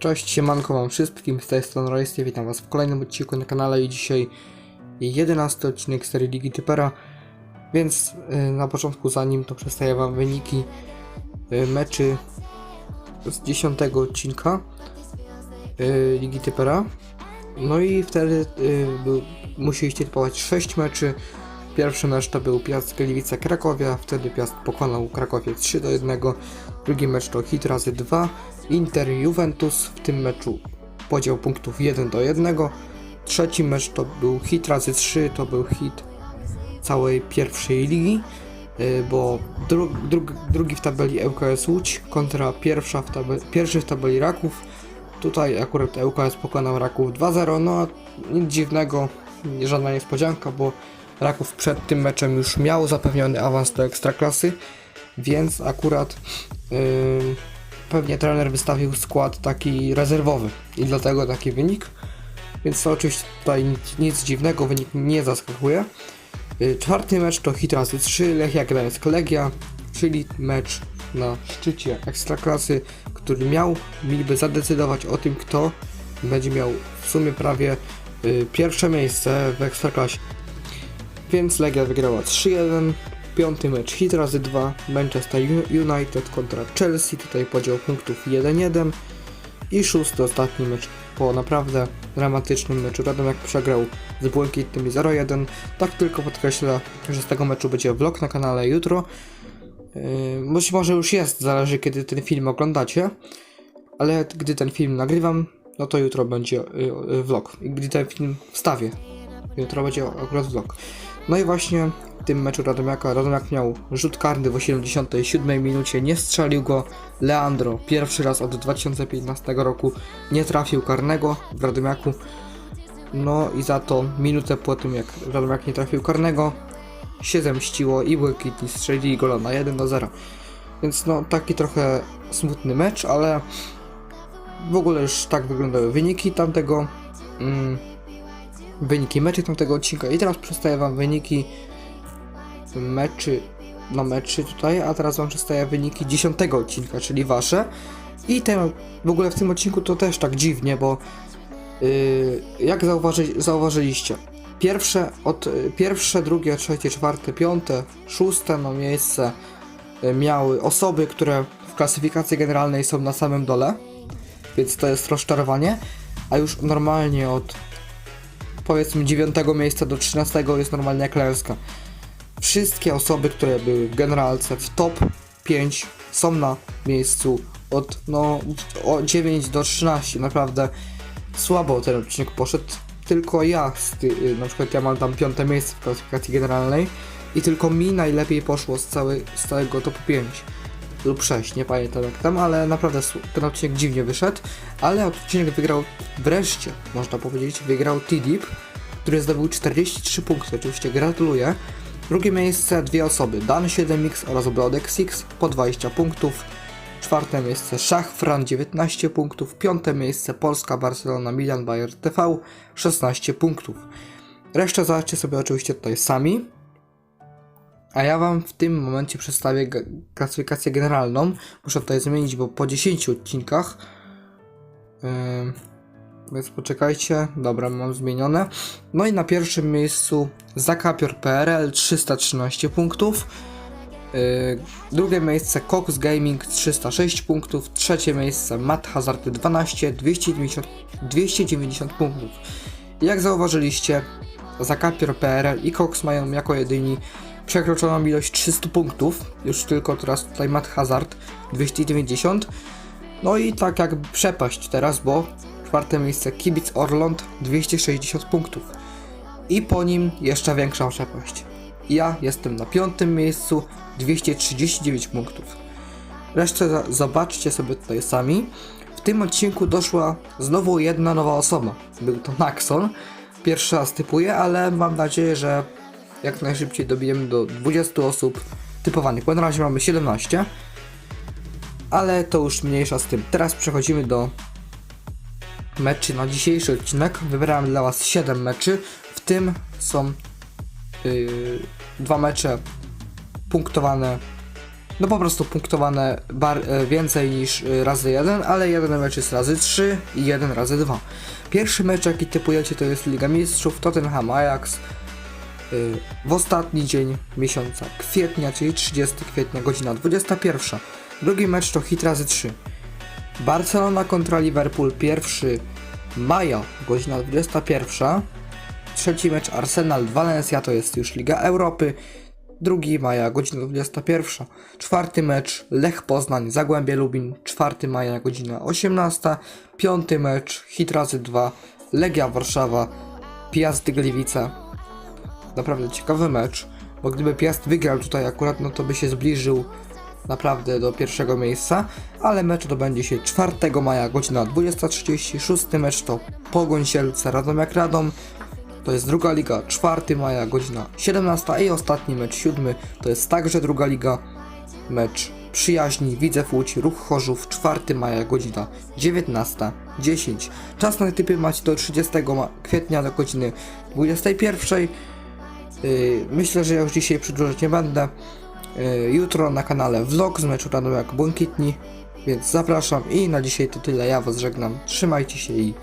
Cześć, siemanko wam wszystkim, z tej strony Rojsty, witam was w kolejnym odcinku na kanale i dzisiaj 11 odcinek serii Ligi Typera, więc y, na początku zanim to przedstawię wam wyniki y, meczy z 10 odcinka y, Ligi Typera. No i wtedy y, był, musieliście typować 6 meczy. Pierwszy mecz to był Piast Gliwice Krakowia, wtedy Piast pokonał Krakowie 3 do 1. Drugi mecz to hit razy 2, Inter Juventus, w tym meczu podział punktów 1 do 1. Trzeci mecz to był hit razy 3, to był hit całej pierwszej ligi, y, bo dru, dru, drugi w tabeli ŁKS Łódź kontra pierwsza w tabeli, pierwszy w tabeli Raków. Tutaj akurat ŁKS pokonał Raków 2-0, no a nic dziwnego, żadna niespodzianka, bo Raków przed tym meczem już miał zapewniony awans do Ekstraklasy, więc akurat yy, pewnie trener wystawił skład taki rezerwowy i dlatego taki wynik. Więc to oczywiście tutaj nic, dziwnego, wynik nie zaskakuje. Yy, czwarty mecz to hit razy 3 Lechia Gdańsk Legia, czyli mecz na szczycie Ekstraklasy, który miał niby zadecydować o tym, kto będzie miał w sumie prawie yy, pierwsze miejsce w Ekstraklasie. Więc Legia wygrała 3-1. Piąty mecz hit razy 2 Manchester United kontra Chelsea, tutaj podział punktów 1-1 i szósty ostatni mecz po naprawdę dramatycznym meczu. Radomiak przegrał z Błękitnymi 0-1 tak tylko podkreślę, że z tego meczu będzie vlog na kanale jutro. Yy, być może już jest, zależy kiedy ten film oglądacie ale gdy ten film nagrywam no to jutro będzie yy, vlog. I gdy ten film wstawię jutro będzie akurat vlog no i właśnie w tym meczu Radomiaka Radomiak miał rzut karny w 87 minucie, nie strzelił go Leandro. Pierwszy raz od 2015 roku nie trafił karnego w Radomiaku. No i za to minutę po tym jak Radomiak nie trafił karnego się zemściło i Błękitni strzelili gola na 1 do 0. Więc no taki trochę smutny mecz, ale w ogóle już tak wyglądały wyniki tamtego mm, wyniki meczy tamtego odcinka i teraz przedstawię wam wyniki meczy, no meczy tutaj, a teraz wam przedstawię wyniki 10 odcinka, czyli wasze. I ten, w ogóle w tym odcinku to też tak dziwnie, bo yy, jak zauważy, zauważyliście, pierwsze, od, pierwsze, drugie, trzecie, czwarte, piąte, szóste no miejsce y, miały osoby, które w klasyfikacji generalnej są na samym dole, więc to jest rozczarowanie, a już normalnie od powiedzmy 9 miejsca do 13 jest normalnie klęska. Wszystkie osoby, które były w generalce w top 5 są na miejscu od no od 9 do 13. Naprawdę słabo ten odcinek poszedł. Tylko ja, ty, y, na przykład ja mam tam piąte miejsce w klasyfikacji generalnej i tylko mi najlepiej poszło z, cały, z całego top 5 lub 6, nie pamiętam jak tam, ale naprawdę ten odcinek dziwnie wyszedł, ale odcinek wygrał wreszcie, można powiedzieć, wygrał T-Deep, który zdobył 43 punkty, oczywiście gratuluję. Drugie miejsce dwie osoby, Dan7X oraz Bloodexix po 20 punktów. Czwarte miejsce Szachfran 19 punktów. Piąte miejsce Polska Barcelona Milan Bayer TV 16 punktów. Resztę zobaczcie sobie oczywiście tutaj sami. A ja wam w tym momencie przedstawię klasyfikację generalną. Muszę tutaj zmienić, bo po 10 odcinkach. Ym, więc poczekajcie. Dobra, mam zmienione. No i na pierwszym miejscu Zakapior PRL 313 punktów. Yy, drugie miejsce Cox Gaming 306 punktów. Trzecie miejsce Matt Hazard 12 290, 290 punktów. Jak zauważyliście, Zakapior PRL i Cox mają jako jedyni przekroczoną ilość 300 punktów. Już tylko teraz tutaj Matt Hazard 290. No i tak jakby przepaść teraz, bo czwarte miejsce Kibic Orląt 260 punktów. I po nim jeszcze większa przepaść. Ja jestem na piątym miejscu 239 punktów. Resztę zobaczcie sobie tutaj sami. W tym odcinku doszła znowu jedna nowa osoba. Był to Naxon. Pierwszy raz typuję, ale mam nadzieję, że jak najszybciej dobijemy do 20 osób typowanych, bo na razie mamy 17. Ale to już mniejsza z tym. Teraz przechodzimy do meczy na dzisiejszy odcinek. Wybrałem dla Was 7 meczy, w tym są yy, dwa mecze punktowane no po prostu punktowane bar, e, więcej niż e, razy jeden, ale jeden mecz jest razy 3 i jeden razy 2. Pierwszy mecz jaki typujecie to jest Liga Mistrzów Tottenham Ajax w ostatni dzień miesiąca kwietnia, czyli 30 kwietnia, godzina 21. Drugi mecz to hit razy 3. Barcelona kontra Liverpool, 1 maja, godzina 21. Trzeci mecz Arsenal Valencia to jest już Liga Europy. 2 maja, godzina 21. Czwarty mecz Lech Poznań, Zagłębie Lubin, 4 maja, godzina 18. Piąty mecz Hit razy 2, Legia Warszawa, Piast Gliwice. Naprawdę ciekawy mecz, bo gdyby Piast wygrał tutaj akurat, no to by się zbliżył naprawdę do pierwszego miejsca, ale mecz to będzie się 4 maja, godzina 20.30. Szósty mecz to Pogoń Sielce, Radomiak Radom. To jest druga liga, 4 maja, godzina 17 i ostatni mecz, siódmy, to jest także druga liga, mecz przyjaźni Widzew Łódź, Ruch Chorzów, 4 maja, godzina 19.10. Czas na typy macie do 30 ma- kwietnia do godziny 21. Yy, myślę, że już dzisiaj przedłużać nie będę. Yy, jutro na kanale vlog z meczu Radomiak Błękitni, więc zapraszam i na dzisiaj to tyle, ja was żegnam, trzymajcie się i